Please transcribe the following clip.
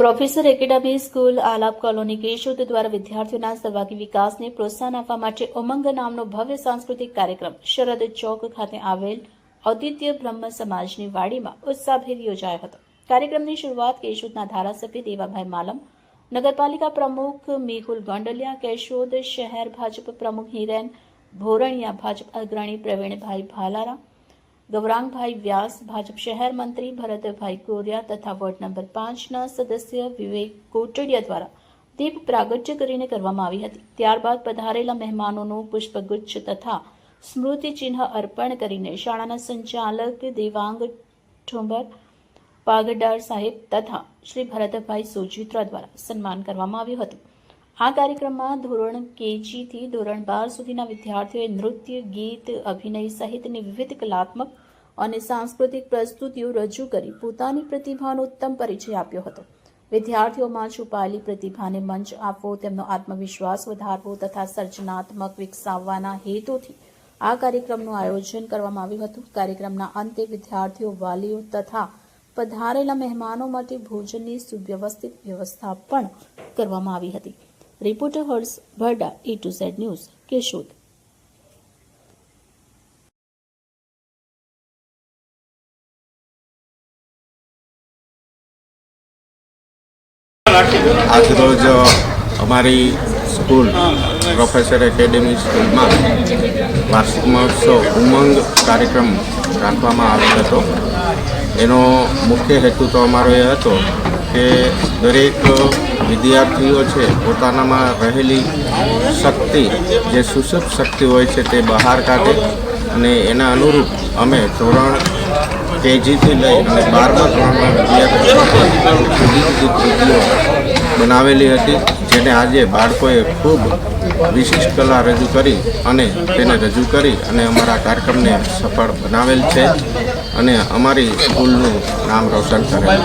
Professor academy school Alap colony Keshod દ્વારા વિદ્યાર્થીઓના સહભાગી વિકાસને પ્રોત્સાહન આપવા માટે ઉમંગ નામનો ભવ્ય સાંસ્કૃતિક કાર્યક્રમ શરદ ચોક ખાતે આવેલ ઔદિત્ય બ્રહ્મ સમાજની વાડીમાં ઉત્સાહભેર યોજાયો હતો. કાર્યક્રમની શરૂઆત કેશોદના ધારાસભ્ય દેવાભાઈ માલમ, નગરપાલિકા પ્રમુખ મેહુલ ગોંડલિયા, કેશોદ શહેર ભાજપ પ્રમુખ હિરેન ભોરણિયા, ભાજપ અગ્રણી પ્રવીણભાઈ ભાલારા ગૌરાંગભાઈ વ્યાસ, ભાજપ શહેર મંત્રી ભરતભાઈ કોરિયા તથા વોર્ડ નંબર પાંચના સદસ્ય વિવેક કોટડિયા દ્વારા દીપ પ્રાગટ્ય કરીને કરવામાં આવી હતી. ત્યારબાદ પધારેલા મહેમાનોનું પુષ્પગુચ્છ તથા સ્મૃતિ ચિહ્ન અર્પણ કરીને શાળાના સંચાલક દેવાંગ ઠુંબર પાગડાર સાહેબ તથા શ્રી ભરતભાઈ સોજિત્રા દ્વારા સન્માન કરવામાં આવ્યું હતું. આ કાર્યક્રમમાં ધોરણ કેજીથી ધોરણ બાર સુધીના વિદ્યાર્થીઓએ નૃત્ય, ગીત, અભિનય સહિતની વિવિધ કલાત્મક અને સાંસ્કૃતિક પ્રસ્તુતિઓ રજૂ કરી પોતાની પ્રતિભાનો ઉત્તમ પરિચય આપ્યો હતો. વિદ્યાર્થીઓમાં છુપાયેલી પ્રતિભાને મંચ આપવો, તેમનો આત્મવિશ્વાસ વધારવો તથા સર્જનાત્મક વિકસાવવાના હેતુથી આ કાર્યક્રમનું આયોજન કરવામાં આવ્યું હતું. કાર્યક્રમના અંતે વિદ્યાર્થીઓ વાલીઓ તથા પધારેલા મહેમાનો માટે ભોજનની સુવ્યવસ્થિત વ્યવસ્થા પણ કરવામાં આવી હતી. Reporter Harsh Bharda A to Z news, Keshod. આજરોજ અમારી સ્કૂલ, પ્રોફેસર એકેડેમી સ્કૂલમાં વાર્ષિક મહોત્સવ, ઉમંગ કાર્યક્રમ રાખવામાં આવ્યો હતો. એનો મુખ્ય હેતુ તો અમારો એ હતો કે દરેક વિદ્યાર્થીઓ છે, પોતાનામાં રહેલી શક્તિ, જે સુષુપ્ત શક્તિ હોય છે તે બહાર કાઢે અને એના અનુરૂપ અમે ધોરણ કેજીથી લઈ અને બારમા ધોરણમાં વિદ્યાર્થીઓ જુદી જુદી બનાવેલી હતી, જેને આજે બાળકોએ ખૂબ વિશિષ્ટ કલા રજૂ કરી અને તેને રજૂ કરી અને અમારા કાર્યક્રમને સફળ બનાવેલ છે. અને અમારી સ્કૂલનું નામ રોશન આભાર.